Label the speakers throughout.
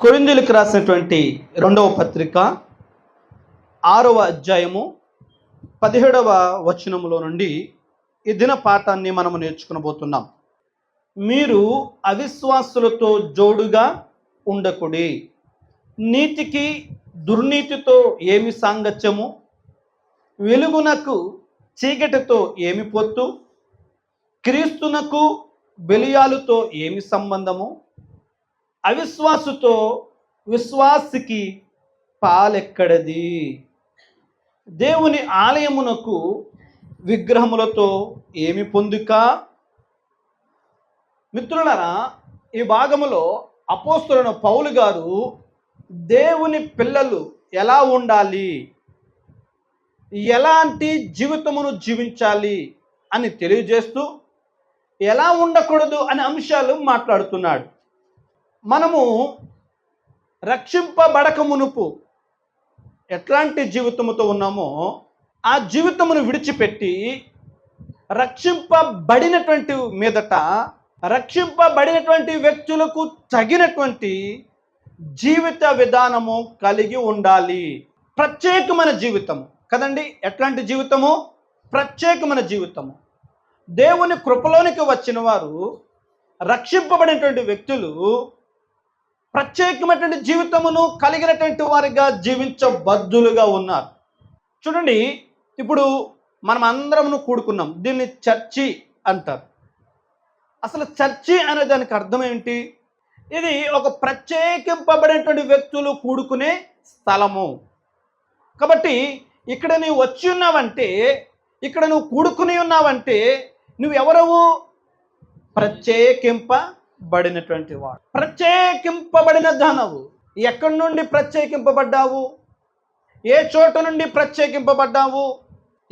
Speaker 1: కొరిందులకు రాసినటువంటి రెండవ పత్రిక ఆరవ అధ్యాయము పదిహేడవ వచనములో నుండి ఈ దిన పాఠాన్ని మనము నేర్చుకునబోతున్నాం. మీరు అవిశ్వాసులతో జోడుగా ఉండకుడి. నీతికి దుర్నీతితో ఏమి సాంగత్యము? వెలుగునకు చీకటితో ఏమి పొత్తు? క్రీస్తునకు బెలియాలుతో ఏమి సంబంధము? అవిశ్వాసుతో విశ్వాసికి పాలెక్కడది? దేవుని ఆలయమునకు విగ్రహములతో ఏమి పొందుక? మిత్రులరా ఈ భాగములో అపోస్తులైన పౌలు గారు దేవుని పిల్లలు ఎలా ఉండాలి? ఎలాంటి జీవితమును జీవించాలి అని తెలియజేస్తూ ఎలా ఉండకూడదు అనే అంశాలు మాట్లాడుతున్నాడు. మనము రక్షింపబడక మునుపు ఎట్లాంటి జీవితముతో ఉన్నామో ఆ జీవితమును విడిచిపెట్టి రక్షింపబడినటువంటి మీదట రక్షింపబడినటువంటి వ్యక్తులకు తగినటువంటి జీవిత విధానము కలిగి ఉండాలి. ప్రత్యేకమైన జీవితము. కదండి? ఎట్లాంటి జీవితము? ప్రత్యేకమైన జీవితము. దేవుని కృపలోనికి వచ్చిన వారు రక్షింపబడినటువంటి వ్యక్తులు ప్రత్యేకమైనటువంటి జీవితమును కలిగినటువంటి వారిగా జీవించబద్దులుగా ఉన్నారు. చూడండి ఇప్పుడు మనం అందరమును కూడుకున్నాం. దీన్ని చర్చి అంటారు. అసలు చర్చి అనే దానికి అర్థం ఏంటి? ఇది ఒక ప్రత్యేకింపబడినటువంటి వ్యక్తులు కూడుకునే స్థలము. కాబట్టి ఇక్కడ నువ్వు వచ్చి ఉన్నావంటే ఇక్కడ నువ్వు కూడుకుని ఉన్నావంటే నువ్వు ప్రత్యేకింప ప్రత్యేకింపబడినటువంటి వాడు. ప్రత్యేకింపబడిన ధనవు. ఎక్కడి నుండి ప్రత్యేకింపబడ్డావు? ఏ చోట నుండి ప్రత్యేకింపబడ్డావు?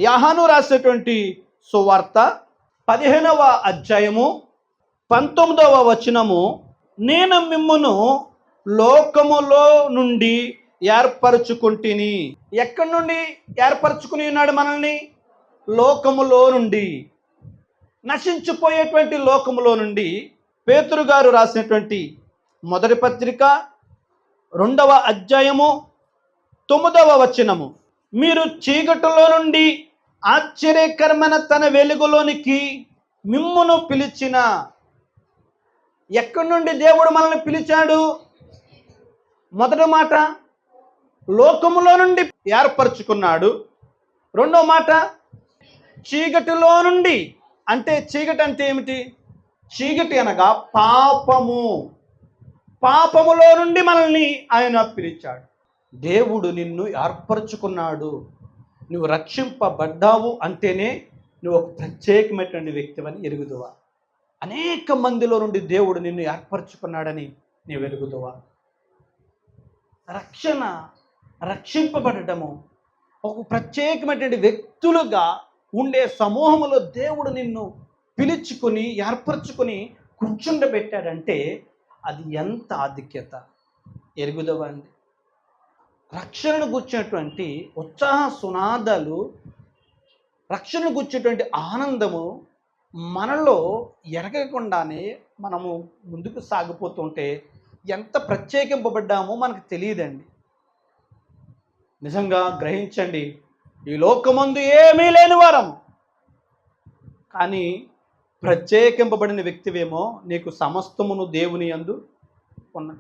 Speaker 1: యహను రాసేటువంటి సువార్త పదిహేనవ అధ్యాయము పంతొమ్మిదవ వచనము నేను మిమ్మును లోకములో నుండి ఏర్పరచుకుంటుని. ఎక్కడి నుండి ఏర్పరచుకుని ఉన్నాడు మనల్ని? లోకములో నుండి. నశించిపోయేటువంటి లోకములో నుండి. పేతురు గారు రాసినటువంటి మొదటి పత్రిక రెండవ అధ్యాయము తొమ్మిదవ వచనము. మీరు చీకటిలో నుండి ఆశ్చర్యకరమైన తన వెలుగులోనికి మిమ్మును పిలిచిన ఎక్కడి నుండి దేవుడు మనల్ని పిలిచాడు? మొదటి మాట లోకములో నుండి ఏర్పరచుకున్నాడు. రెండో మాట చీకటిలో నుండి అంటే చీకటి అంటే ఏమిటి? చీకటి అనగా పాపము. పాపములో నుండి మనల్ని ఆయన పిలిచాడు. దేవుడు నిన్ను ఏర్పరచుకున్నాడు. నువ్వు రక్షింపబడ్డావు అంటేనే నువ్వు ఒక ప్రత్యేకమైనటువంటి వ్యక్తివని ఎరుగుదువా? అనేక మందిలో నుండి దేవుడు నిన్ను ఏర్పరచుకున్నాడని నీవు వెలుగుదువా రక్షణ రక్షింపబడటము ఒక ప్రత్యేకమైనటువంటి వ్యక్తులుగా ఉండే సమూహంలో దేవుడు నిన్ను పిలుచుకొని ఏర్పరచుకొని కూర్చుండబెట్టాడంటే అది ఎంత ఆధిక్యత? ఎరుగుదవండి రక్షణ రక్షణను గుర్చినటువంటి ఉత్సాహ సునాదాలు రక్షణను గుర్చేటువంటి ఆనందము మనలో ఎరగకుండానే మనము ముందుకు సాగిపోతుంటే ఎంత ప్రత్యేకింపబడ్డామో మనకు తెలియదండి. నిజంగా గ్రహించండి ఈ లోకమందు ఏమీ లేని వారం. కానీ ప్రత్యేకింపబడిన వ్యక్తివేమో నీకు సమస్తమును దేవుని యందు ఉన్నది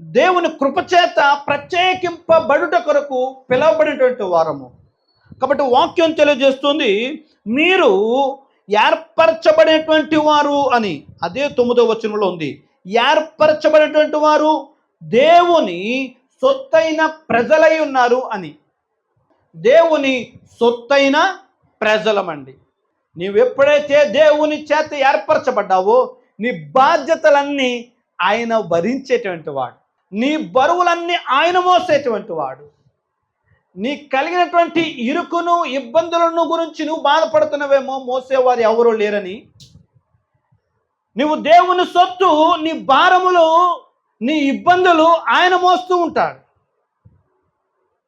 Speaker 1: దేవుని కృపచేత ప్రత్యేకింపబడుట కొరకు పిలవబడినటువంటి వారము. కాబట్టి వాక్యం తెలియజేస్తుంది మీరు ఏర్పరచబడినటువంటి వారు అని. అదే తొమ్మిదో వచనంలో ఉంది. ఏర్పరచబడినటువంటి వారు దేవుని సొత్తైన ప్రజలై ఉన్నారు అని. దేవుని సొత్తైన ప్రజలమండి. నీవెప్పుడైతే దేవుని చేత ఏర్పరచబడ్డావో నీ బాధ్యతలన్నీ ఆయన భరించేటువంటి వాడు. నీ బరువులన్నీ ఆయన మోసేటువంటి వాడు. నీ కలిగినటువంటి ఇరుకును ఇబ్బందులను గురించి నువ్వు బాధపడుతున్నవేమో మోసేవారు ఎవరూ లేరని. నువ్వు దేవుని సొత్తు నీ భారములు నీ ఇబ్బందులు ఆయన మోస్తూ ఉంటాడు.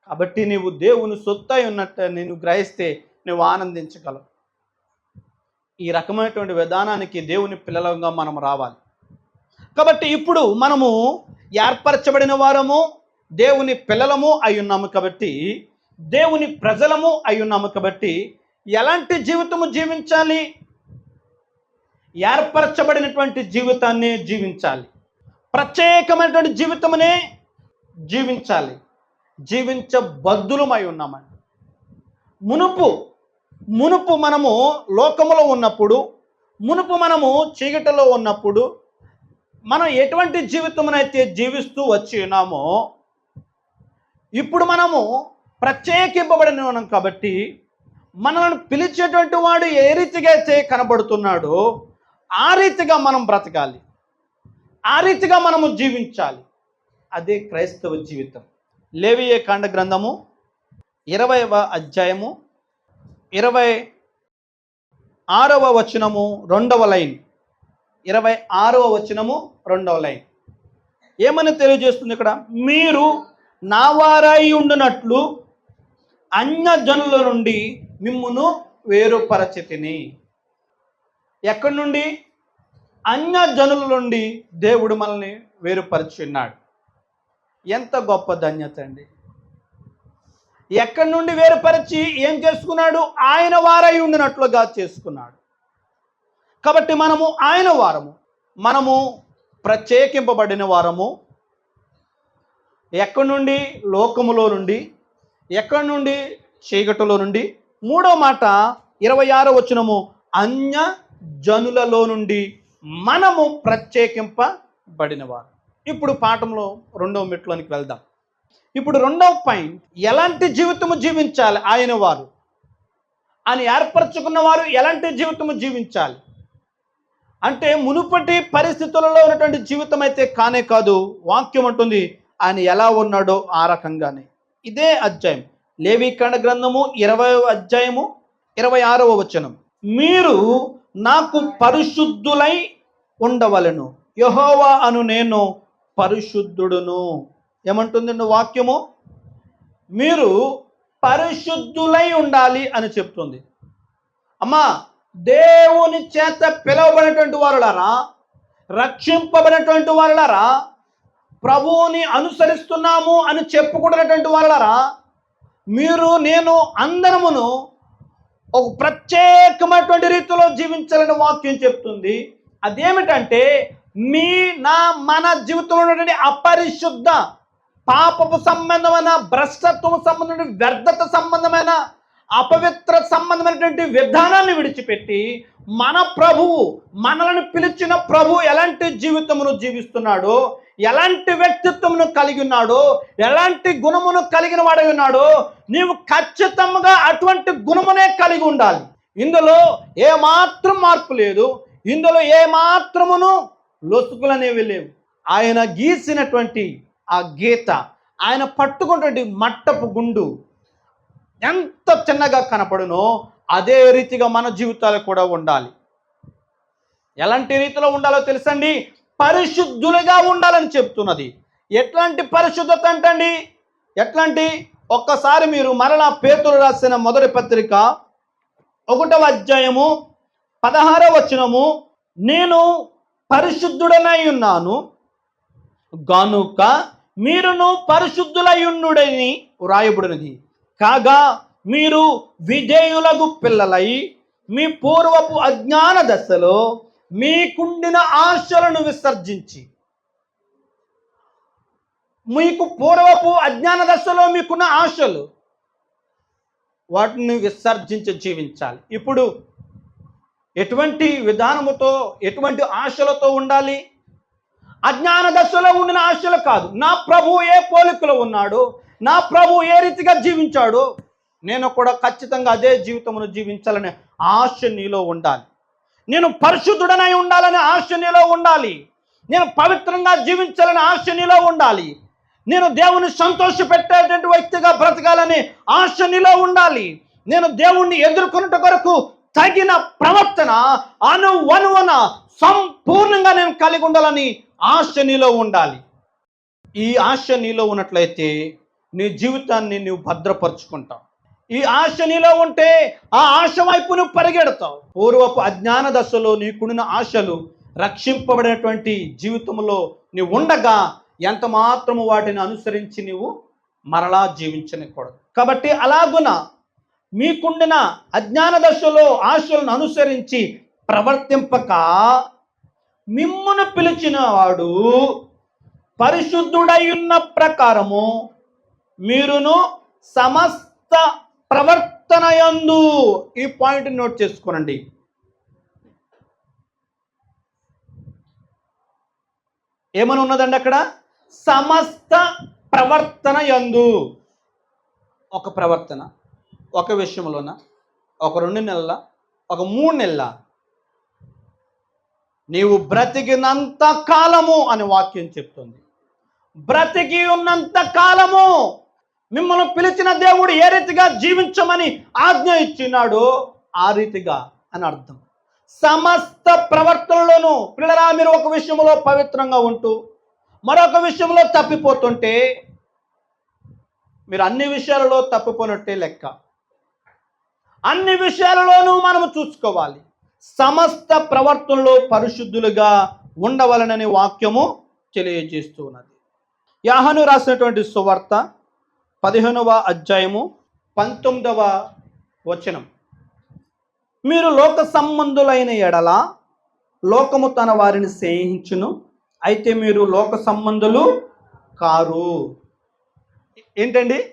Speaker 1: కాబట్టి నీవు దేవుని సొత్తు అయి ఉన్నట్టు నేను గ్రహిస్తే నువ్వు ఆనందించగలవు. ఈ రకమైనటువంటి విధానానికి దేవుని పిల్లలంగా మనం రావాలి. కాబట్టి ఇప్పుడు మనము ఏర్పరచబడిన వారము దేవుని పిల్లలము అయి ఉన్నాము కాబట్టి దేవుని ప్రజలము అయి ఉన్నాము కాబట్టి ఎలాంటి జీవితము జీవించాలి? ఏర్పరచబడినటువంటి జీవితాన్ని జీవించాలి. ప్రత్యేకమైనటువంటి జీవితమునే జీవించాలి. జీవించబద్దులమై ఉన్నామండి. మునుపు మునుపు మనము లోకములో ఉన్నప్పుడు మునుపు మనము చీకటిలో ఉన్నప్పుడు మనం ఎటువంటి జీవితమునైతే జీవిస్తూ వచ్చి ఉన్నామో ఇప్పుడు మనము ప్రత్యేకింపబడిన ఉన్నాం కాబట్టి మనల్ని పిలిచేటువంటి వాడు ఏ రీతిగా అయితే కనబడుతున్నాడో ఆ రీతిగా మనం బ్రతకాలి. ఆ రీతిగా మనము జీవించాలి. అదే క్రైస్తవ జీవితం. లేవియే కాండ గ్రంథము ఇరవైవ అధ్యాయము ఇరవై ఆరవ వచనము రెండవ లైన్. ఇరవై ఆరవ వచనము రెండవ లైన్. ఏమని తెలియజేస్తుంది ఇక్కడ? మీరు నా వారాయి ఉండునట్లు అన్య జనుల నుండి మిమ్మును వేరుపరచితిని. ఎక్కడి నుండి? అన్య జనుల నుండి దేవుడు మనల్ని వేరుపరిచున్నాడు ఎంత గొప్ప ధన్యత అండి. ఎక్కడి నుండి వేరుపరిచి ఏం చేసుకున్నాడు? ఆయన వారై ఉండినట్లుగా చేసుకున్నాడు. కాబట్టి మనము ఆయన వారము. మనము ప్రత్యేకింపబడిన వారము. ఎక్కడి నుండి? లోకములో నుండి. ఎక్కడి నుండి? చీకటిలో నుండి. మూడో మాట ఇరవై ఆరో వచనము అన్య జనులలో నుండి మనము ప్రత్యేకింపబడినవారు ఇప్పుడు పాఠంలో రెండవ మెట్లోనికి వెళ్దాం. ఇప్పుడు రెండవ పాయింట్ ఎలాంటి జీవితము జీవించాలి ఆయన వారు? అని ఏర్పరచుకున్న వారు ఎలాంటి జీవితము జీవించాలి? అంటే మునుపటి పరిస్థితులలో ఉన్నటువంటి జీవితం అయితే కానే కాదు వాక్యం అంటుంది ఆయన ఎలా ఉన్నాడో ఆ రకంగానే. ఇదే అధ్యాయం. లేవీకరణ గ్రంథము ఇరవై అధ్యాయము ఇరవై ఆరవ వచనం. మీరు నాకు పరిశుద్ధులై ఉండవలను. యహోవా అను నేను పరిశుద్ధుడును. ఏమంటుందండి వాక్యము? మీరు పరిశుద్ధులై ఉండాలి అని చెప్తుంది. అమ్మా దేవుని చేత పిలవబడినటువంటి వారులారా రక్షింపబడినటువంటి వారులారా ప్రభువుని అనుసరిస్తున్నాము అని చెప్పుకుంటున్నటువంటి వారులారా మీరు నేను అందరమును ఒక ప్రత్యేకమైనటువంటి రీతిలో జీవించాలని వాక్యం చెప్తుంది. అదేమిటంటే మీ నా మన జీవితంలో ఉన్నటువంటి అపరిశుద్ధ పాపపు సంబంధమైన భ్రష్టత్వం సంబంధమైన వ్యర్థత సంబంధమైన అపవిత్ర సంబంధమైనటువంటి విధానాన్ని విడిచిపెట్టి మన ప్రభువు మనలను పిలిచిన ప్రభు ఎలాంటి జీవితమును జీవిస్తున్నాడో ఎలాంటి వ్యక్తిత్వమును కలిగి ఉన్నాడో ఎలాంటి గుణమును కలిగిన వాడై ఉన్నాడో నీవు ఖచ్చితంగా అటువంటి గుణమునే కలిగి ఉండాలి. ఇందులో ఏమాత్రం మార్పు లేదు. ఇందులో ఏమాత్రమును లొసుకులనేవి లేవు. ఆయన గీసినటువంటి ఆ గీత. ఆయన పట్టుకున్నటువంటి మట్టపు గుండు ఎంత చిన్నగా కనపడునో అదే రీతిగా మన జీవితాలు కూడా ఉండాలి. ఎలాంటి రీతిలో ఉండాలో తెలుసండి? పరిశుద్ధులుగా ఉండాలని చెప్తున్నది. ఎట్లాంటి పరిశుద్ధత అంటండి? ఎట్లాంటి? ఒక్కసారి మీరు మరలా పేతులు రాసిన మొదటి పత్రిక ఒకటవ అధ్యాయము పదహారవ వచనము నేను పరిశుద్ధుడనై ఉన్నాను గనుక మీరును పరిశుద్ధులై వ్రాయబడినది. కాగా మీరు విధేయులకు పిల్లలై మీ పూర్వపు అజ్ఞాన దశలో మీకుండిన ఆశలను విసర్జించి మీకు పూర్వపు అజ్ఞాన దశలో మీకున్న ఆశలు వాటిని విసర్జించి జీవించాలి. ఇప్పుడు ఎటువంటి విధానముతో ఎటువంటి ఆశలతో ఉండాలి? అజ్ఞాన దశలో ఉండిన ఆశలు కాదు. నా ప్రభు ఏ పోలికలో ఉన్నాడు? నా ప్రభు ఏ రీతిగా జీవించాడు? నేను కూడా ఖచ్చితంగా అదే జీవితమును జీవించాలనే ఆశ నీలో ఉండాలి. నేను పరిశుద్ధుడనై ఉండాలనే ఆశ నీలో ఉండాలి. నేను పవిత్రంగా జీవించాలనే ఆశ నీలో ఉండాలి. నేను దేవుని సంతోష పెట్టేటువంటి వ్యక్తిగా బ్రతకాలని ఆశ నీలో ఉండాలి. నేను దేవుణ్ణి ఎదుర్కొనుట కొరకు తగిన ప్రవర్తన అనువనువన సంపూర్ణంగా నేను కలిగి ఉండాలని ఆశ నీలో ఉండాలి. ఈ ఆశ నీలో ఉన్నట్లయితే నీ జీవితాన్ని నువ్వు భద్రపరుచుకుంటావు. ఈ ఆశ నీలో ఉంటే ఆ ఆశ వైపు నువ్వు పరిగెడతావు. పూర్వపు అజ్ఞాన దశలో నీకున్న ఆశలు రక్షింపబడినటువంటి జీవితంలో నీవు ఉండగా ఎంత మాత్రము వాటిని అనుసరించి నీవు మరలా జీవించనికూడదు. కాబట్టి అలాగున మీకుండిన అజ్ఞాన దశలో ఆశలను అనుసరించి ప్రవర్తింపక మిమ్మును పిలిచిన వాడు పరిశుద్ధుడై ప్రకారము మీరును సమస్త ప్రవర్తన యందు ఈ పాయింట్ నోట్ చేసుకోనండి. ఏమని ఉన్నదండి అక్కడ? సమస్త ప్రవర్తన యందు. ఒక ప్రవర్తన ఒక విషయంలోన? ఒక రెండు నెలల? ఒక మూడు నెలల? నీవు బ్రతికినంత కాలము అని వాక్యం చెప్తుంది. బ్రతికి ఉన్నంత కాలము మిమ్మల్ని పిలిచిన దేవుడు ఏ రీతిగా జీవించమని ఆజ్ఞ ఇచ్చినాడో ఆ రీతిగా అని అర్థం. సమస్త ప్రవర్తనలోనూ పిల్లరా మీరు ఒక విషయంలో పవిత్రంగా ఉంటూ మరొక విషయంలో తప్పిపోతుంటే మీరు అన్ని విషయాలలో తప్పిపోయినట్టే లెక్క. అన్ని విషయాలలోనూ మనము చూసుకోవాలి. సమస్త ప్రవర్తనలో పరిశుద్ధులుగా ఉండవలనని వాక్యము తెలియజేస్తూ ఉన్నది. యాహను రాసినటువంటి సువార్త పదిహేనవ అధ్యాయము పంతొమ్మిదవ వచనం. మీరు లోక సంబంధులైన ఎడల లోకము తన వారిని స్నేహించును అయితే మీరు లోక సంబంధులు కారు. ఏంటండి?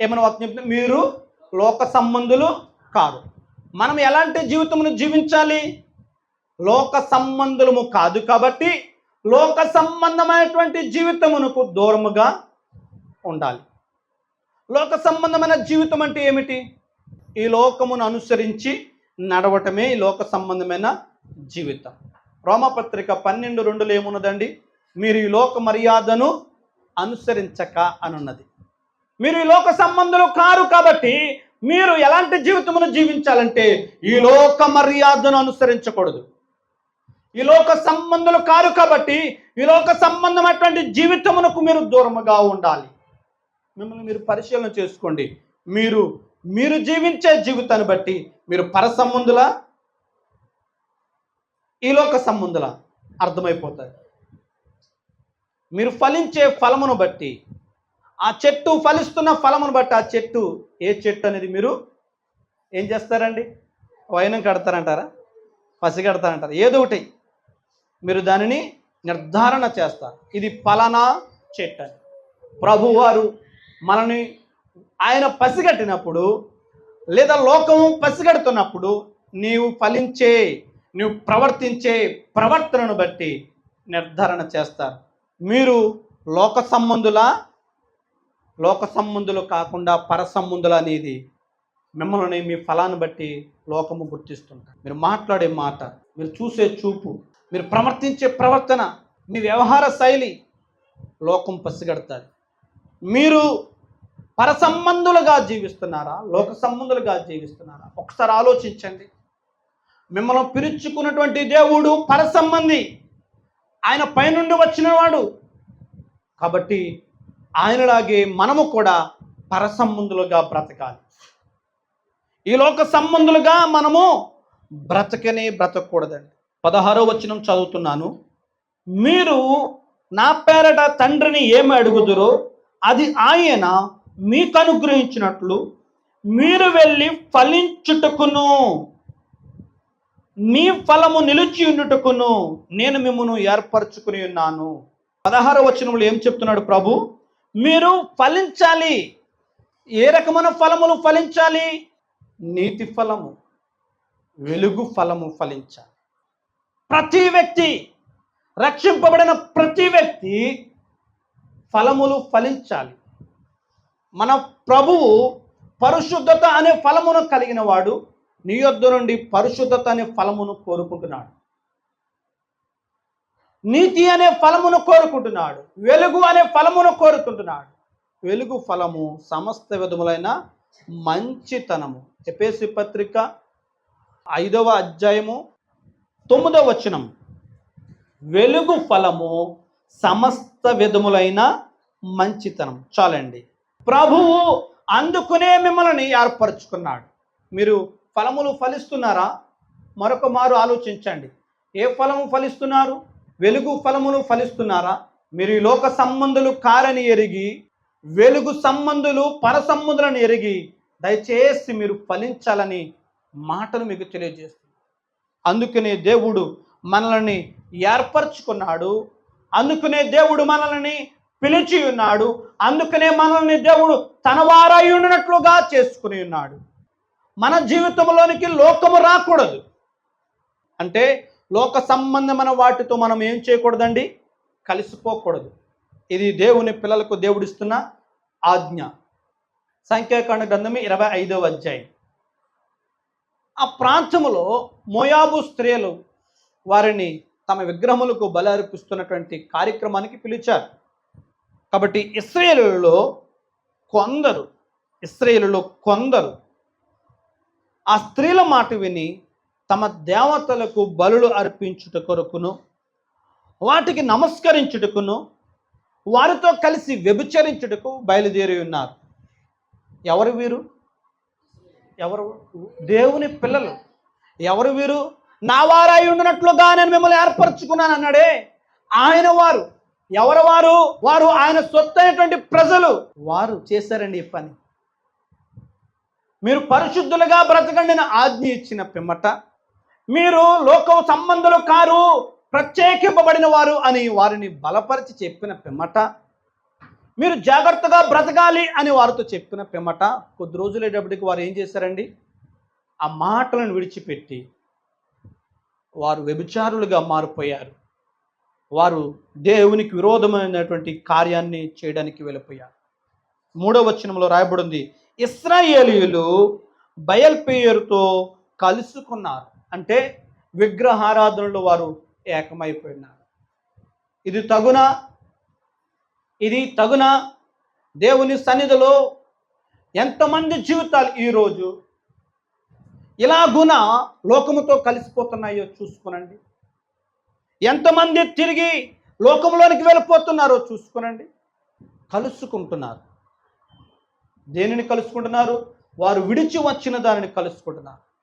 Speaker 1: ఏమైనా వాక్యం మీరు లోక సంబంధులు కారు. మనం ఎలాంటి జీవితమును జీవించాలి? లోక సంబంధులము కాదు కాబట్టి లోక సంబంధమైనటువంటి జీవితమునకు దూరముగా ఉండాలి. లోక సంబంధమైన జీవితం అంటే ఏమిటి? ఈ లోకమును అనుసరించి నడవటమే ఈ లోక సంబంధమైన జీవితం. రోమపత్రిక పన్నెండు రెండులో ఏమున్నదండి? మీరు ఈ లోక మర్యాదను అనుసరించక అనున్నది. మీరు ఈ లోక సంబంధులు కారు కాబట్టి మీరు ఎలాంటి జీవితమును జీవించాలంటే ఈ లోక మర్యాదను అనుసరించకూడదు. ఈ లోక సంబంధులు కారు కాబట్టి ఈ లోక సంబంధమైనటువంటి జీవితమునకు మీరు దూరముగా ఉండాలి. మిమ్మల్ని మీరు పరిశీలన చేసుకోండి. మీరు మీరు జీవించే జీవితాన్ని బట్టి మీరు పర సంబంధుల ఈ లోక సంబంధుల? అర్థమైపోతాయి మీరు ఫలించే ఫలమును బట్టి ఆ చెట్టు ఫలిస్తున్న ఫలమును బట్టి ఆ చెట్టు ఏ చెట్టు అనేది మీరు ఏం చేస్తారండి? వైనం కడతారంటారా? పసి కడతారంటారా? ఏదో ఒకటి. మీరు దానిని నిర్ధారణ చేస్తారు. ఇది ఫలానా చెట్టు అని. ప్రభువారు మనని ఆయన పసిగట్టినప్పుడు లేదా లోకము పసిగడుతున్నప్పుడు నీవు ఫలించే నీవు ప్రవర్తించే ప్రవర్తనను బట్టి నిర్ధారణ చేస్తారు. మీరు లోక సంబంధుల లోక సంబంధులు కాకుండా పర సంబంధులు అనేది మిమ్మల్ని మీ ఫలాన్ని బట్టి లోకము గుర్తిస్తుంటారు. మీరు మాట్లాడే మాట మీరు చూసే చూపు మీరు ప్రవర్తించే ప్రవర్తన మీ వ్యవహార శైలి లోకం పసిగడతారు మీరు పర సంబంధులుగా జీవిస్తున్నారా? లోక సంబంధులుగా జీవిస్తున్నారా? ఒకసారి ఆలోచించండి. మిమ్మల్ని పిలుచుకున్నటువంటి దేవుడు పర సంబంధి. ఆయన పైనుండి వచ్చినవాడు. కాబట్టి ఆయనలాగే మనము కూడా పరసంబంధులుగా బ్రతకాలి. ఈ లోక సంబంధులుగా మనము బ్రతకనే బ్రతకూడదండి. పదహారో వచనం చదువుతున్నాను. మీరు నా పేరట తండ్రిని ఏమి అడుగుదురో అది ఆయన మీకు అనుగ్రహించినట్లు మీరు వెళ్ళి ఫలించుటకును. మీ ఫలము నిలిచి ఉండుటకును నేను మిమ్మను ఏర్పరచుకుని ఉన్నాను. పదహారో వచనంలో ఏం చెప్తున్నాడు ప్రభు? మీరు ఫలించాలి. ఏ రకమైన ఫలములు ఫలించాలి? నీతి ఫలము వెలుగు ఫలము ఫలించాలి. ప్రతి వ్యక్తి రక్షింపబడిన ప్రతి వ్యక్తి ఫలములు ఫలించాలి. మన ప్రభువు పరిశుద్ధత అనే ఫలమును కలిగిన వాడు నీ యొద్ద నుండి పరిశుద్ధత అనే ఫలమును కోరుకుంటున్నాడు. నీతి అనే ఫలమును కోరుకుంటున్నాడు. వెలుగు అనే ఫలమును కోరుకుంటున్నాడు. వెలుగు ఫలము సమస్త విధములైన మంచితనము. ఎపేసి పత్రిక ఐదవ అధ్యాయము తొమ్మిదవ వచనం. వెలుగు ఫలము సమస్త విధములైన మంచితనం. చాలండి. ప్రభువు అందుకునే మిమ్మల్ని ఏర్పరచుకున్నాడు. మీరు ఫలములు ఫలిస్తున్నారా? మరొక మారు ఆలోచించండి. ఏ ఫలము ఫలిస్తున్నారు? వెలుగు ఫలమును ఫలిస్తున్నారా? మీరు ఈ లోక సంబంధులు కారని ఎరిగి వెలుగు సంబంధులు పరసంబంధులను ఎరిగి దయచేసి మీరు ఫలించాలని మాటను మీకు తెలియజేస్తుంది. అందుకనే దేవుడు మనల్ని ఏర్పరచుకున్నాడు. అందుకనే దేవుడు మనల్ని పిలిచి ఉన్నాడు. అందుకనే మనల్ని దేవుడు తన వారై ఉన్నట్లుగా చేసుకుని ఉన్నాడు. మన జీవితంలోనికి లోకము రాకూడదు. అంటే లోక సంబంధమైన వాటితో మనం ఏం చేయకూడదండి? కలిసిపోకూడదు. ఇది దేవుని పిల్లలకు దేవుడిస్తున్న ఆజ్ఞ. సంఖ్యాకాండ గ్రంథం ఇరవై ఐదవ అధ్యాయం. ఆ ప్రాంతములో మోయాబు స్త్రీలు వారిని తమ విగ్రహములకు బలర్పిస్తున్నటువంటి కార్యక్రమానికి పిలిచారు. కాబట్టి ఇస్రాయేలులో కొందరు ఇస్రాయేలులో కొందరు ఆ స్త్రీల మాట విని తమ దేవతలకు బలులు అర్పించుట కొరకును వాటికి నమస్కరించుటకును వారితో కలిసి వ్యభిచరించుటకు బయలుదేరి ఉన్నారు. ఎవరు వీరు? ఎవరు? దేవుని పిల్లలు. ఎవరు వీరు? నా వారై ఉండినట్లుగా నేను మిమ్మల్ని ఏర్పరచుకున్నాను అన్నాడే. ఆయన వారు. ఎవరు వారు? వారు ఆయన సొత్తైనటువంటి ప్రజలు. వారు చేశారండి ఈ పని. మీరు పరిశుద్ధులుగా బ్రతకండి ఆజ్ఞ ఇచ్చిన పిమ్మట మీరు లోక సంబంధులు కారు ప్రత్యేకింపబడిన వారు అని వారిని బలపరిచి చెప్పిన పిమ్మట. మీరు జాగ్రత్తగా బ్రతకాలి అని వారితో చెప్పిన పిమ్మట. కొద్ది రోజులేటప్పటికి వారు ఏం చేశారండి? ఆ మాటలను విడిచిపెట్టి వారు వ్యభిచారులుగా మారిపోయారు. వారు దేవునికి విరోధమైనటువంటి కార్యాన్ని చేయడానికి వెళ్ళిపోయారు. మూడవ వచనంలో రాయబడింది ఇస్రాయేలీయులు బయల్పేయరుతో కలుసుకున్నారు. అంటే విగ్రహారాధనలో వారు ఏకమైపోయినారు. ఇది తగున ఇది తగున దేవుని సన్నిధిలో ఎంతమంది జీవితాలు ఈరోజు ఇలాగున లోకముతో కలిసిపోతున్నాయో చూసుకునండి. ఎంతమంది తిరిగి లోకంలోనికి వెళ్ళిపోతున్నారో చూసుకునండి. కలుసుకుంటున్నారు. దేనిని కలుసుకుంటున్నారు? వారు విడిచి వచ్చిన దానిని కలుసుకుంటున్నారు.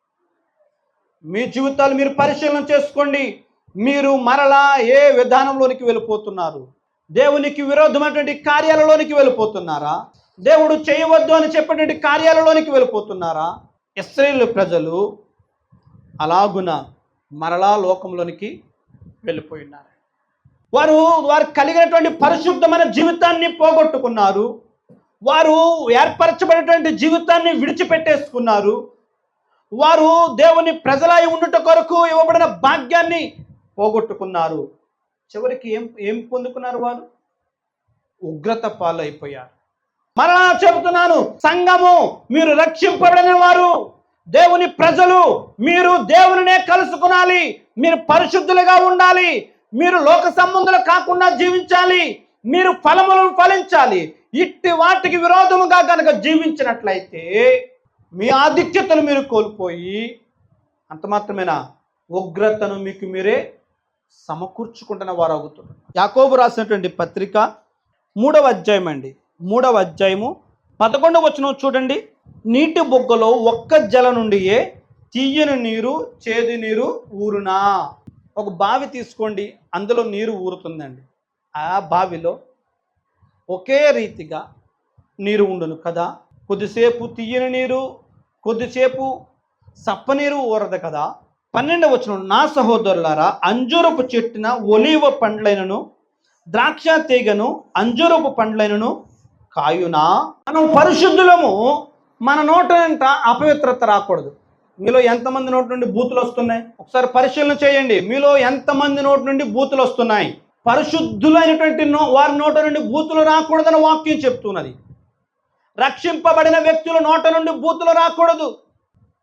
Speaker 1: మీ జీవితాలు మీరు పరిశీలన చేసుకోండి. మీరు మరలా ఏ విధానంలోనికి వెళ్ళిపోతున్నారు? దేవునికి విరోధమైనటువంటి కార్యాలలోనికి వెళ్ళిపోతున్నారా? దేవుడు చేయవద్దు అని చెప్పినటువంటి కార్యాలలోనికి వెళ్ళిపోతున్నారా? ఇస్రాయేల్ ప్రజలు అలాగున మరలా లోకంలోనికి వెళ్ళిపోయినారు. వారు వారు కలిగినటువంటి పరిశుద్ధమైన జీవితాన్ని పోగొట్టుకున్నారు. వారు ఏర్పరచబడినటువంటి జీవితాన్ని విడిచిపెట్టేసుకున్నారు. వారు దేవుని ప్రజలై ఉండుట కొరకు ఇవ్వబడిన భాగ్యాన్ని పోగొట్టుకున్నారు. చివరికి ఏం ఏం పొందుకున్నారు వారు? ఉగ్రత పాలైపోయారు. మరలా చెబుతున్నాను సంఘము మీరు రక్షింపబడిన వారు దేవుని ప్రజలు మీరు దేవునినే కలుసుకునాలి మీరు పరిశుద్ధులుగా ఉండాలి మీరు లోక సంబంధులు కాకుండా జీవించాలి మీరు ఫలములను ఫలించాలి. ఇట్టి వాటికి విరోధముగా కనుక జీవించినట్లయితే మీ ఆధిక్యతను మీరు కోల్పోయి అంత మాత్రమేనా? ఉగ్రతను మీకు మీరే సమకూర్చుకుంటున్న వారు అవుతున్నారు యాకోబు రాసినటువంటి పత్రిక మూడవ అధ్యాయం అండి. మూడవ అధ్యాయము పదకొండవ వచనం చూడండి. నీటి బొగ్గలో ఒక్క జల నుండియే తీయని నీరు చేదు నీరు ఊరునా? ఒక బావి తీసుకోండి. అందులో నీరు ఊరుతుందండి. ఆ బావిలో ఒకే రీతిగా నీరు ఉండును కదా. కొద్దిసేపు తీయని నీరు కొద్దిసేపు సప్పనీరు ఊరదు కదా. పన్నెండు వచ్చిన నా సహోదరులారా అంజూరపు చెట్టున ఒలివ పండ్లైనను ద్రాక్ష తీగను అంజూరపు పండ్లైనను కాయునా? మనం పరిశుద్ధులము మన నోట వెంట అపవిత్రత రాకూడదు. మీలో ఎంతమంది నోటి నుండి బూతులు వస్తున్నాయి? ఒకసారి పరిశీలన చేయండి. మీలో ఎంతమంది నోటి నుండి బూతులు వస్తున్నాయి? పరిశుద్ధులైనటువంటి నో వారి నోట నుండి బూతులు రాకూడదని వాక్యం చెప్తున్నది. రక్షింపబడిన వ్యక్తుల నోట నుండి బూతులు రాకూడదు.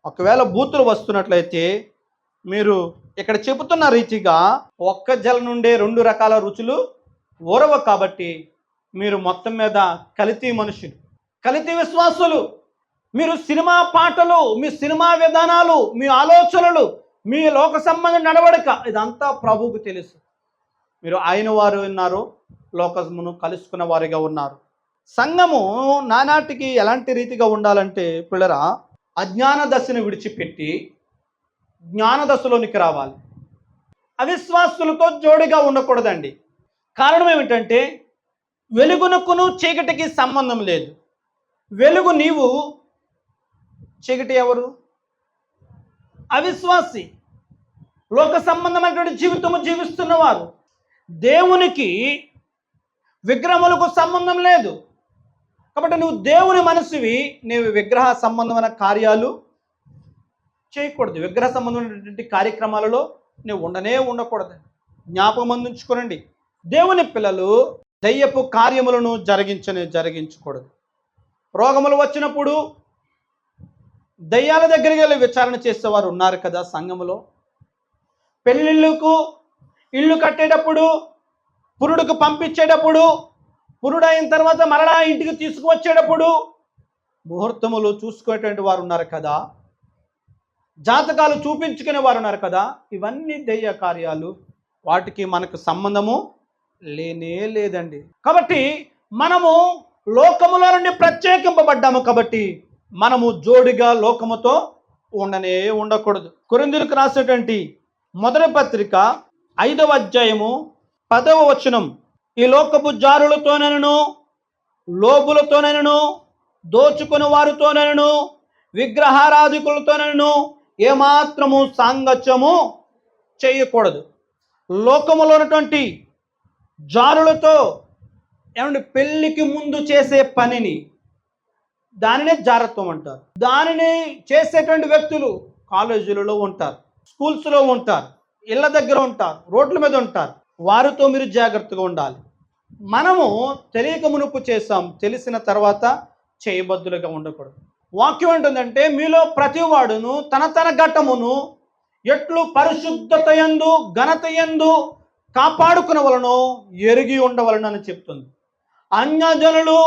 Speaker 1: ఒకవేళ బూతులు వస్తున్నట్లయితే మీరు ఇక్కడ చెబుతున్న రీతిగా ఒక్క జల నుండే రెండు రకాల రుచులు ఊరవ కాబట్టి మీరు మొత్తం మీద కలితీ మనుషులు కలితీ విశ్వాసులు. మీరు సినిమా పాటలు మీ సినిమా విధానాలు మీ ఆలోచనలు మీ లోక సంబంధ నడవడిక ఇదంతా ప్రభువుకు తెలుసు. మీరు ఆయన వారు ఉన్నారు లోకమును కలుసుకున్న వారిగా ఉన్నారు. సంఘము నానాటికి ఎలాంటి రీతిగా ఉండాలంటే పిల్లరా అజ్ఞాన దశను విడిచిపెట్టి జ్ఞాన దశలోనికి రావాలి. అవిశ్వాసులతో జోడిగా ఉండకూడదండి. కారణం ఏమిటంటే వెలుగునకును చీకటికి సంబంధం లేదు. వెలుగు నీవు చీకటి ఎవరు? అవిశ్వాసి లోక సంబంధమైనటువంటి జీవితము జీవిస్తున్నవారు. దేవునికి విగ్రహములకు సంబంధం లేదు. కాబట్టి నువ్వు దేవుని మనసువి నీవు విగ్రహ సంబంధమైన కార్యాలు చేయకూడదు. విగ్రహ సంబంధమైనటువంటి కార్యక్రమాలలో నువ్వు ఉండనే ఉండకూడదు. జ్ఞాపకం అందించుకోనండి దేవుని పిల్లలు దయ్యపు కార్యములను జరిగించని జరిగించకూడదు. రోగములు వచ్చినప్పుడు దయ్యాల దగ్గరికి వెళ్ళి విచారణ చేసేవారు ఉన్నారు కదా సంఘములో. పెళ్ళిళ్ళకు ఇల్లు కట్టేటప్పుడు పురుడుకు పంపించేటప్పుడు పురుడైన తర్వాత మరలా ఇంటికి తీసుకువచ్చేటప్పుడు ముహూర్తములు చూసుకునేటువంటి వారు ఉన్నారు కదా. జాతకాలు చూపించుకునే వారు ఉన్నారు కదా. ఇవన్నీ దెయ్య కార్యాలు. వాటికి మనకు సంబంధము లేనే లేదండి. కాబట్టి మనము లోకములో నుండి ప్రత్యేకింపబడ్డాము కాబట్టి మనము జోడిగా లోకముతో ఉండనే ఉండకూడదు. కొరిందులకు రాసినటువంటి మొదటి పత్రిక ఐదవ అధ్యాయము పదవ వచనం ఈ లోకపు జారులతోనను లోబులతోనైనను దోచుకుని వారితోనను విగ్రహారాధికులతోనను ఏమాత్రము సాంగత్యము చేయకూడదు. లోకములో ఉన్నటువంటి జారులతో ఏమంటే పెళ్ళికి ముందు చేసే పనిని దానినే జారత్వం అంటారు. దానిని చేసేటువంటి వ్యక్తులు కాలేజీలలో ఉంటారు స్కూల్స్లో ఉంటారు ఇళ్ళ దగ్గర ఉంటారు రోడ్ల మీద ఉంటారు. వారితో మీరు జాగ్రత్తగా ఉండాలి. మనము తెలియక మునుపు చేసాం తెలిసిన తర్వాత చేయబద్దులుగా ఉండకూడదు. వాక్యం ఏంటంటే మీలో ప్రతివాడును తన తన ఘట్టమును ఎట్లు పరిశుద్ధత యందు ఘనత యందు కాపాడుకున్న వలన ఎరిగి ఉండవలను అని చెప్తుంది. అన్యజనులు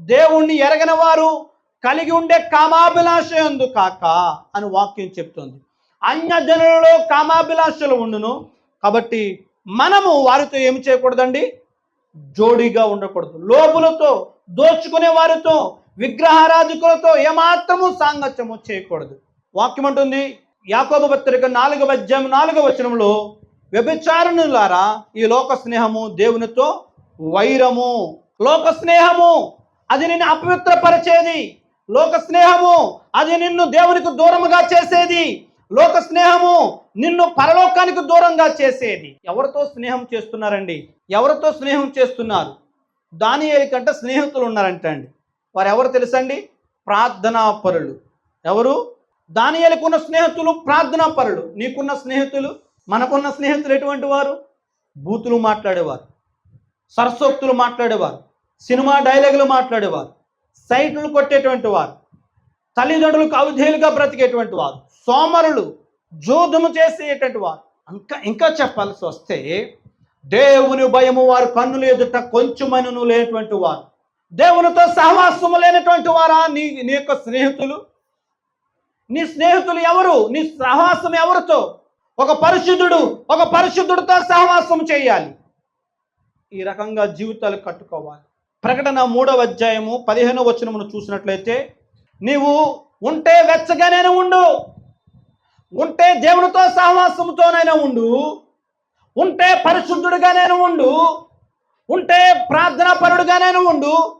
Speaker 1: దేవుణ్ణి ఎరగని వారు కలిగి ఉండే కామాభిలాష ఎందు కాక అని వాక్యం చెప్తుంది. అన్యజనులలో కామాభిలాషలు ఉండును. కాబట్టి మనము వారితో ఏమి చేయకూడదండి? జోడిగా ఉండకూడదు. లోపులతో దోచుకునే వారితో విగ్రహారాధికులతో ఏమాత్రము సాంగత్యము చేయకూడదు. వాక్యం అంటుంది యాకోబ పత్రిక నాలుగవ అధ్యాయం నాలుగవ వచనంలో వ్యభిచారణులారా ఈ లోక స్నేహము దేవునితో వైరము. లోక స్నేహము అది నిన్ను అపవిత్రపరిచేది. లోక స్నేహము అది నిన్ను దేవునికి దూరముగా చేసేది. లోక స్నేహము నిన్ను పరలోకానికి దూరంగా చేసేది. ఎవరితో స్నేహం చేస్తున్నారండి? ఎవరితో స్నేహం చేస్తున్నారు? దాని కంటే స్నేహితులు ఉన్నారంట అండి వారు ఎవరు తెలుసండి? ప్రార్థనా పరులు ఎవరు? దానియాలకున్న స్నేహితులు ప్రార్థనా పరులు నీకున్న స్నేహితులు మనకున్న స్నేహితులు ఎటువంటి వారు? బూతులు మాట్లాడేవారు. సరస్వక్తులు మాట్లాడేవారు. సినిమా డైలాగులు మాట్లాడేవారు. సైట్లు కొట్టేటువంటి వారు. తల్లిదండ్రులకు అవిధేయులుగా బ్రతికేటువంటి వారు. సోమరులు జోదము చేసేటటువంటి వారు. ఇంకా ఇంకా చెప్పాల్సి వస్తే దేవుని భయము వారు కన్నులు ఎదుట కొంచెమను లేనటువంటి వారు. దేవునితో సహవాసము లేనటువంటి వారా నీ నీ యొక్క స్నేహితులు? నీ స్నేహితులు ఎవరు? నీ సహవాసం ఎవరితో? ఒక పరిశుద్ధుడు ఒక పరిశుద్ధుడితో సహవాసం చేయాలి. ఈ రకంగా జీవితాలు కట్టుకోవాలి. ప్రకటన మూడవ అధ్యాయము పదిహేనో వచనమును చూసినట్లయితే నీవు ఉంటే వెచ్చగానే ఉండు. ఉంటే దేవునితో సహవాసముతోనైనా ఉండు. ఉంటే పరిశుద్ధుడిగానైనా ఉండు. ఉంటే ప్రార్థనా పరుడుగానైనా ఉండు.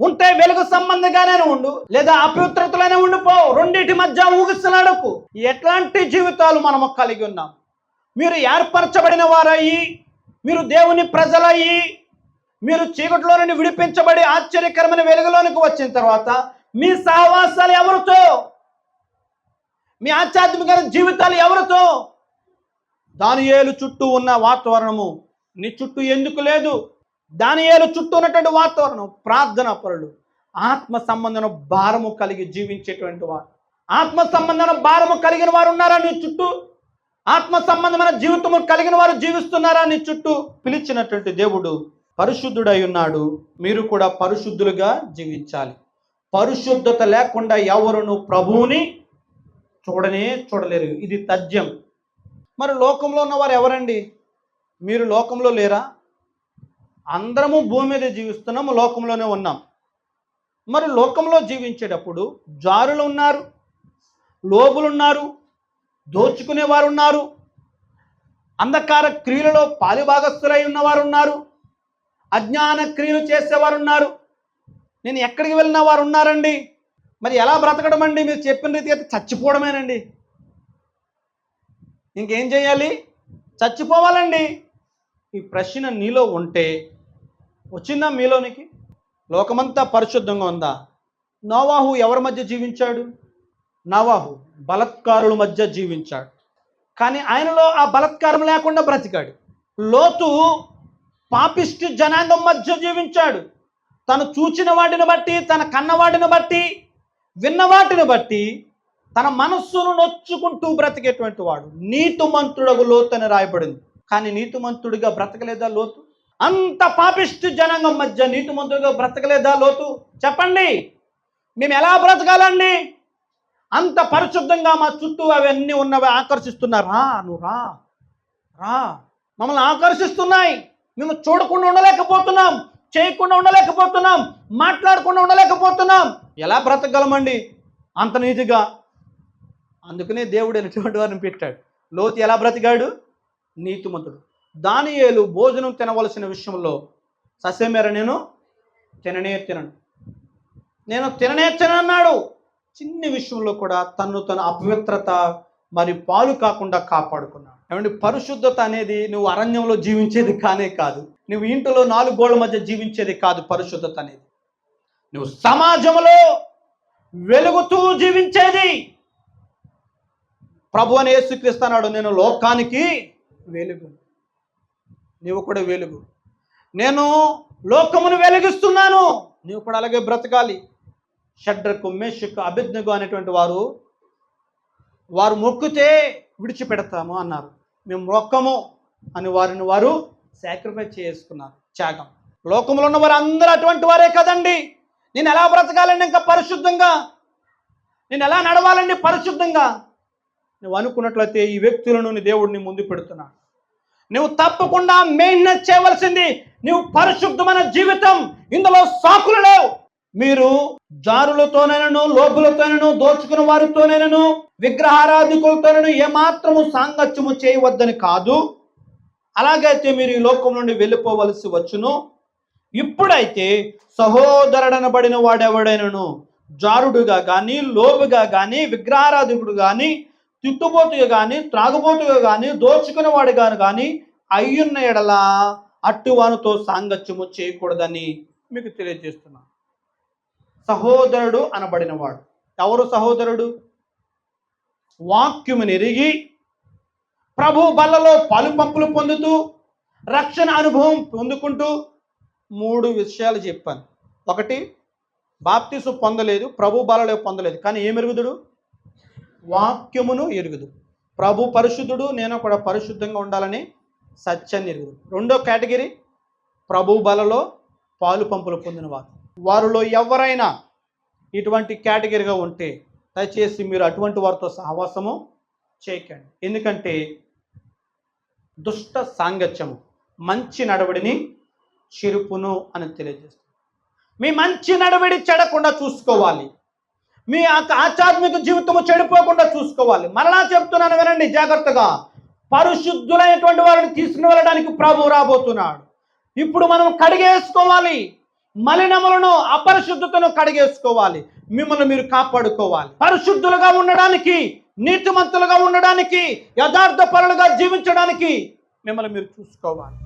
Speaker 1: ఉంటే వెలుగు సంబంధిగానైనా ఉండు. లేదా అపవిత్రతలోనే ఉండిపో రెండింటి మధ్య ఊగిస్తున్నాడకు ఎట్లాంటి జీవితాలు మనము కలిగి ఉన్నాం? మీరు ఏర్పరచబడిన వారయ్యి మీరు దేవుని ప్రజలయ్యి మీరు చీకటిలో నుండి విడిపించబడి ఆశ్చర్యకరమైన వెలుగులోనికి వచ్చిన తర్వాత మీ సహవాసాలు ఎవరితో? మీ ఆధ్యాత్మిక జీవితాలు ఎవరితో? దానియేలు చుట్టూ ఉన్న వాతావరణము. నీ చుట్టూ ఎందుకు లేదు? దానియేలు చుట్టూ ఉన్నటువంటి వాతావరణం. ప్రార్థన పరులు. ఆత్మ సంబంధం భారము కలిగి జీవించేటువంటి వారు. ఆత్మ సంబంధం భారము కలిగిన వారు ఉన్నారా నీ చుట్టూ? ఆత్మ సంబంధమైన జీవితము కలిగిన వారు జీవిస్తున్నారా నీ చుట్టూ? పిలిచినటువంటి దేవుడు పరిశుద్ధుడై ఉన్నాడు. మీరు కూడా పరిశుద్ధులుగా జీవించాలి. పరిశుద్ధత లేకుండా ఎవరును ప్రభువుని చూడనే చూడలేరు. ఇది తథ్యం. మరి లోకంలో ఉన్నవారు ఎవరండి? మీరు లోకంలో లేరా? అందరము భూమి మీద జీవిస్తున్నాము లోకంలోనే ఉన్నాం. మరి లోకంలో జీవించేటప్పుడు జారులు ఉన్నారు లోబులు ఉన్నారు దోచుకునేవారు ఉన్నారు అంధకార క్రియలలో పాలిభాగస్థులై ఉన్నవారు ఉన్నారు అజ్ఞాన క్రియలు చేసేవారు ఉన్నారు. నేను ఎక్కడికి వెళ్ళిన వారు ఉన్నారండి? మరి ఎలా బ్రతకడం అండి మీరు చెప్పిన రీతిగా అయితే చచ్చిపోవడమేనండి. ఇంకేం చేయాలి? చచ్చిపోవాలండి. ఈ ప్రశ్న నీలో ఉంటే వచ్చిందా మీలోనికి? లోకమంతా పరిశుద్ధంగా ఉందా? నోవాహు ఎవరి మధ్య జీవించాడు? నవాహు బలత్కారుల మధ్య జీవించాడు. కానీ ఆయనలో ఆ బలత్కారం లేకుండా బ్రతికాడు. లోతు పాపిష్టి జనాంగం మధ్య జీవించాడు. తను చూచిన వాటిని బట్టి తన కన్నవాటిని బట్టి విన్న వాటిని బట్టి తన మనస్సును నొచ్చుకుంటూ బ్రతికేటువంటి వాడు. నీతిమంతుడగు లోతు అని రాయబడింది. కానీ నీతిమంతుడిగా బ్రతకలేదా లోతు? అంత పాపిష్టి జనాంగం మధ్య నీతిమంతుడిగా బ్రతకలేదా లోతు? చెప్పండి. మేము ఎలా బ్రతకాలండి? అంత పరిశుద్ధంగా మా చుట్టూ అవన్నీ ఉన్నవి ఆకర్షిస్తున్నారు. రా నువ్వు రా. రా. మమ్మల్ని ఆకర్షిస్తున్నాయి. మేము చూడకుండా ఉండలేకపోతున్నాం. చేయకుండా ఉండలేకపోతున్నాం. మాట్లాడకుండా ఉండలేకపోతున్నాం. ఎలా బ్రతకగలమండి? అంత నీతిగా. అందుకనే దేవుడు ఎటువంటి వారిని పెట్టాడు. లోతు ఎలా బ్రతికాడు? నీతిమంతుడు. దానియేలు భోజనం తినవలసిన విషయంలో సస్యమేర నేను? తిననే తినను. నేను తిననే తినన్నాడు చిన్ని విషయంలో కూడా తను తన అపవిత్రత మరి పాలు కాకుండా కాపాడుకున్నాడు. ఏమంటే పరిశుద్ధత అనేది నువ్వు అరణ్యంలో జీవించేది కానే కాదు. నువ్వు ఇంటిలో నాలుగు గోళ్ళ మధ్య జీవించేది కాదు పరిశుద్ధత అనేది. నువ్వు సమాజంలో వెలుగుతూ జీవించేది. ప్రభు అని యేసుక్రీస్తున్నాడు నేను లోకానికి వెలుగు. నీవు కూడా వెలుగు. నేను లోకమును వెలిగిస్తున్నాను. నీవు కూడా అలాగే బ్రతకాలి. షడ్రకు మేషకు అభిజ్ఞకు అనేటువంటి వారు వారు మొక్కితే విడిచిపెడతాము అన్నారు. మేము మొక్కము అని వారిని వారు సాక్రిఫైస్ చేసుకున్నారు. త్యాగం. లోకంలో ఉన్న వారు అందరూ అటువంటి వారే కదండి. నేను ఎలా బ్రతకాలండి ఇంకా పరిశుద్ధంగా? నేను ఎలా నడవాలండి పరిశుద్ధంగా? నువ్వు అనుకున్నట్లయితే ఈ వ్యక్తులను నీ దేవుడిని ముందు పెడుతున్నాడు. నువ్వు తప్పకుండా మెయింటెనెన్స్ చేయవలసింది నువ్వు పరిశుద్ధమైన జీవితం ఇందులో సాకులు లేవు. మీరు జారులతోనైనను లోపులతోనైనను దోచుకున్న వారితోనైనను విగ్రహారాధికులతోనైనా ఏమాత్రము సాంగత్యము చేయవద్దని కాదు. అలాగైతే మీరు ఈ లోకం నుండి వెళ్ళిపోవలసి వచ్చును. ఇప్పుడైతే సహోదరుడనబడిన వాడెవడైనను? జారుడుగా కానీ లోబుగా కానీ విగ్రహారాధకుడు కానీ తిట్టుబోతుగా కానీ త్రాగుబోతుగా కానీ దోచుకునేవాడుగా కానీ అయ్యున్న ఎడల అట్టువానితో సాంగత్యము చేయకూడదని మీకు తెలియజేస్తున్నాను సహోదరుడు అనబడినవాడు. ఎవరు సహోదరుడు? వాక్యము నెరిగి ప్రభు బల్లలో పాలు పంపులు పొందుతూ రక్షణ అనుభవం పొందుకుంటూ మూడు విషయాలు చెప్పాను. ఒకటి బాప్తిసు పొందలేదు ప్రభు బలలో పొందలేదు. కానీ ఏం ఎరుగుదుడు వాక్యమును ఎరుగుదు. ప్రభు పరిశుద్ధుడు నేను కూడా పరిశుద్ధంగా ఉండాలని సత్యాన్ని ఎరుగుదు రెండో కేటగిరీ ప్రభు బలలో పాలు పంపులు పొందినవారు. వారిలో ఎవరైనా ఇటువంటి కేటగిరీగా ఉంటే దయచేసి మీరు అటువంటి వారితో సహవాసము చేయకండి ఎందుకంటే దుష్ట సాంగత్యము మంచి నడవడిని చెరుపును అని తెలియజేస్తుంది. మీ మంచి నడవడి చెడకుండా చూసుకోవాలి. మీ ఆధ్యాత్మిక జీవితము చెడిపోకుండా చూసుకోవాలి. మరలా చెప్తున్నాను వినండి జాగ్రత్తగా. పరిశుద్ధులైనటువంటి వారిని తీసుకుని వెళ్ళడానికి ప్రభు రాబోతున్నాడు. ఇప్పుడు మనం కడిగేసుకోవాలి. మలినములను అపరిశుద్ధతను కడిగేసుకోవాలి. మిమ్మల్ని మీరు కాపాడుకోవాలి. పరిశుద్ధులుగా ఉండడానికి నీతిమంతులుగా ఉండడానికి యథార్థ పరులుగా జీవించడానికి మిమ్మల్ని మీరు చూసుకోవాలి.